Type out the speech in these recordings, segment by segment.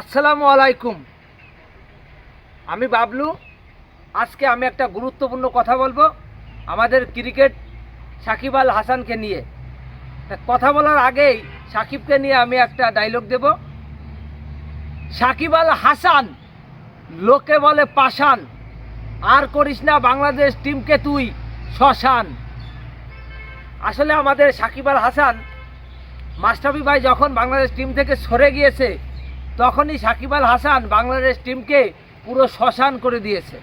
আসসালামু আলাইকুম। আমি বাবলু। আজকে আমি একটা গুরুত্বপূর্ণ কথা বলব আমাদের ক্রিকেট সাকিব আল হাসানকে নিয়ে। কথা বলার আগেই সাকিবকে নিয়ে আমি একটা ডায়লগ দেব। সাকিব আল হাসান লোকে বলে পাশান আর করিস না বাংলাদেশ টিমকে তুই শ্মশান। আসলে আমাদের সাকিব আল হাসান মাস্টাফি ভাই যখন বাংলাদেশ টিম থেকে সরে গিয়েছে তখনই সাকিব আল হাসান বাংলাদেশ টিমকে পুরো শ্মশান করে দিয়েছে।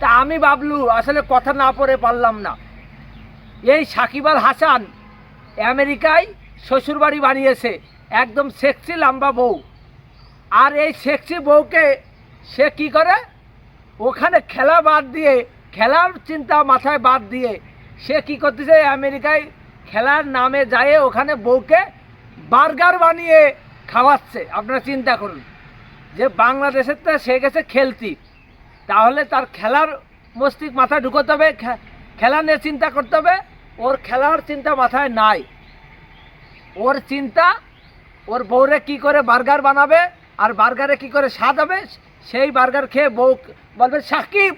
তা আমি বাবলু, আসলে কথা না পড়ে পারলাম না। এই সাকিব আল হাসান আমেরিকায় শ্বশুরবাড়ি বানিয়েছে, একদম সেক্সি লম্বা বউ। আর এই সেক্সি বউকে সে কি করে? ওখানে খেলা বাদ দিয়ে, খেলার চিন্তা মাথায় বাদ দিয়ে সে কি করতেছে? আমেরিকায় খেলার নামে যায় ওখানে বউকে বার্গার বানিয়ে খাওয়াচ্ছে আপনারা চিন্তা করুন যে বাংলাদেশের তো সে গেছে খেলতি তাহলে তার খেলার মস্তিষ্ক মাথায় ঢুকোতে হবে খেলা নিয়ে চিন্তা করতে হবে ওর খেলার চিন্তা মাথায় নাই ওর চিন্তা ওর বউরে কি করে বার্গার বানাবে আর বার্গারে কি করে স্বাদ হবে সেই বার্গার খেয়ে বউ বলবে সাকিব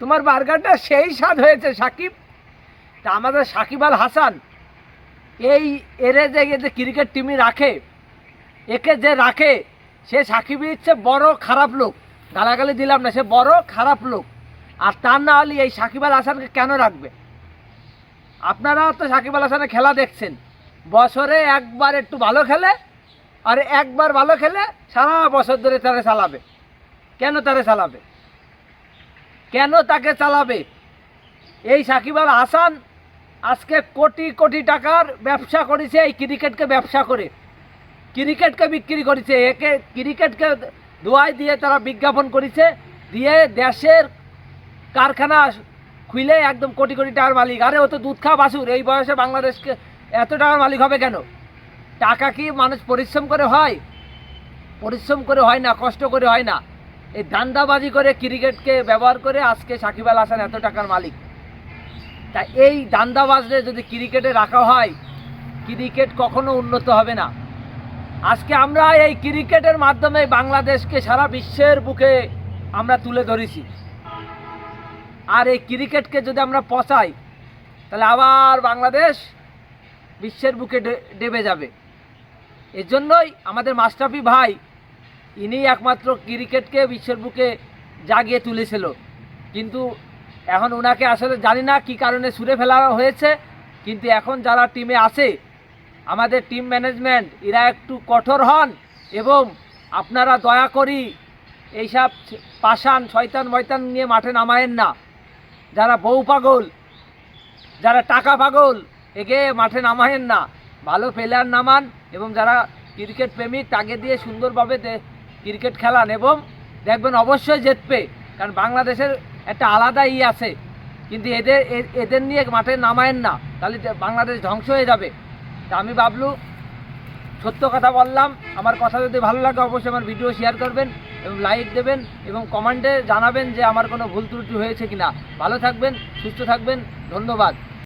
তোমার বার্গারটা সেই স্বাদ হয়েছে সাকিব তা আমাদের সাকিব আল হাসান এই এরে যে যে ক্রিকেট টিমই রাখে একে যে রাখে, সে সাকিবই হচ্ছে বড় খারাপ লোক। গালাগালি দিলাম না, সে বড় খারাপ লোক। আর তার না হলে এই সাকিব আল হাসানকে কেন রাখবে? আপনারা তো সাকিব আল হাসানের খেলা দেখছেন। বছরে একবার একটু ভালো খেলে আর একবার ভালো খেলে সারা বছর ধরে তারা চালাবে। কেন তারা চালাবে? কেন তাকে চালাবে? এই সাকিব আল হাসান আজকে কোটি কোটি টাকার ব্যবসা করেছে, এই ক্রিকেটকে ব্যবসা করে। ক্রিকেটকে বিক্রি করেছে। একে ক্রিকেটকে দোয়াই দিয়ে তারা বিজ্ঞাপন করেছে। দিয়ে দেশের কারখানা খুলে একদম কোটি কোটি টাকার মালিক। আরে, ও তো দুধ খা বাসুর এই বয়সে বাংলাদেশকে এত টাকার মালিক হবে কেন? টাকা কি মানুষ পরিশ্রম করে হয়? পরিশ্রম করে হয় না, কষ্ট করে হয় না। এই দান্দাবাজি করে ক্রিকেটকে ব্যবহার করে আজকে সাকিব আল হাসান এত টাকার মালিক। তা এই দান্দাবাজরে যদি ক্রিকেটে রাখা হয়, ক্রিকেট কখনো উন্নত হবে না। আজকে আমরা এই ক্রিকেটের মাধ্যমে বাংলাদেশকে সারা বিশ্বের বুকে আমরা তুলে ধরেছি। আর এই ক্রিকেটকে যদি আমরা পচাই, তাহলে আবার বাংলাদেশ বিশ্বের বুকে ডেবে যাবে। এর জন্যই আমাদের মাস্টাফি ভাই ইনি একমাত্র ক্রিকেটকে বিশ্বের বুকে জাগিয়ে তুলেছিল। কিন্তু এখন ওনাকে আসলে জানি না কি কারণে সুরে ফেলা হয়েছে, কিন্তু এখন যারা টিমে আছে আমাদের টিম ম্যানেজমেন্ট এরা একটু কঠোর হন এবং আপনারা দয়া করি এইসব পাষাণ, শয়তান, ময়তান নিয়ে মাঠে নামায়েন না। যারা বউ পাগল, যারা টাকা পাগল, একে মাঠে নামায়েন না। ভালো প্লেয়ার নামান এবং যারা ক্রিকেট প্রেমিক, তাকে দিয়ে সুন্দরভাবে ক্রিকেট খেলান এবং দেখবেন অবশ্যই জিতবে, কারণ বাংলাদেশের একটা আলাদা ই আছে। কিন্তু এদের এদের নিয়ে মাঠে নামায়েন না, তাহলে বাংলাদেশ ধ্বংস হয়ে যাবে। তা আমি ভাবলু, সত্য কথা বললাম। আমার কথা যদি ভালো লাগে, অবশ্যই আমার ভিডিও শেয়ার করবেন এবং লাইক দেবেন এবং কমেন্টে জানাবেন যে আমার কোনো ভুল ত্রুটি হয়েছে কিনা। ভালো থাকবেন, সুস্থ থাকবেন, ধন্যবাদ।